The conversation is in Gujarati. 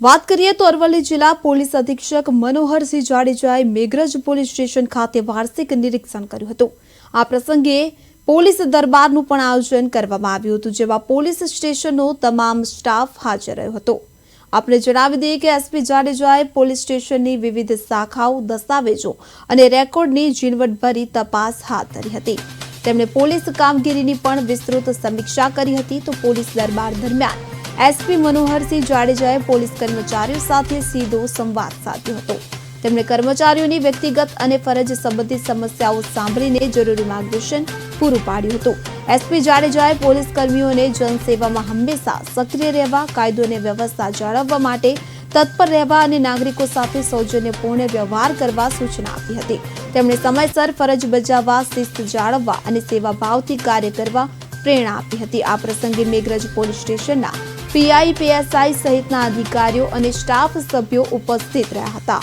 વાત કરીએ તો અરવલ્લી જિલ્લા પોલીસ અધિક્ષક મનોહરસિંહ જાડેજાએ મેઘરજ પોલીસ સ્ટેશન ખાતે વાર્ષિક નિરીક્ષણ કર્યું હતું. આ પ્રસંગે પોલીસ દરબારનું પણ આયોજન કરવામાં આવ્યું હતું, જેમાં પોલીસ સ્ટેશનનો તમામ સ્ટાફ હાજર રહ્યો હતો. આપણે જણાવી દઈએ કે એસપી જાડેજાએ પોલીસ સ્ટેશનની વિવિધ શાખાઓ, દસ્તાવેજો અને રેકોર્ડની ઝીણવટભરી તપાસ હાથ ધરી હતી. તેમણે પોલીસ કામગીરીની પણ વિસ્તૃત સમીક્ષા કરી હતી તો પોલીસ દરબાર દરમિયાન એસપી મનોહરસિંહ જાડેજાએ પોલીસ કર્મચારીઓ સાથે સીધો સંવાદ સાધ્યો હતો. તેમણે કર્મચારીઓની વ્યક્તિગત અને ફરજ સંબંધિત સમસ્યાઓ સાંભળીને જરૂરી માર્ગદર્શન પૂરું પાડ્યું હતું. એસપી જાડેજાએ પોલીસ કર્મીઓને જનસેવામાં હંમેશા સક્રિય રહેવા, કાયદો અને વ્યવસ્થા જાળવવા માટે તત્પર રહેવા અને નાગરિકો સાથે સૌજન્યપૂર્ણ વ્યવહાર કરવા સૂચના આપી હતી. તેમણે સમયસર ફરજ બજાવવા, શિસ્ત જાળવવા અને સેવાભાવથી કાર્ય કરવા પ્રેરણા આપી હતી. આ પ્રસંગે મેઘરજ પોલીસ સ્ટેશનના પીઆઈ, પીએસઆઈ સહિતના અધિકારીઓ અને સ્ટાફ સભ્યો ઉપસ્થિત રહ્યા હતા.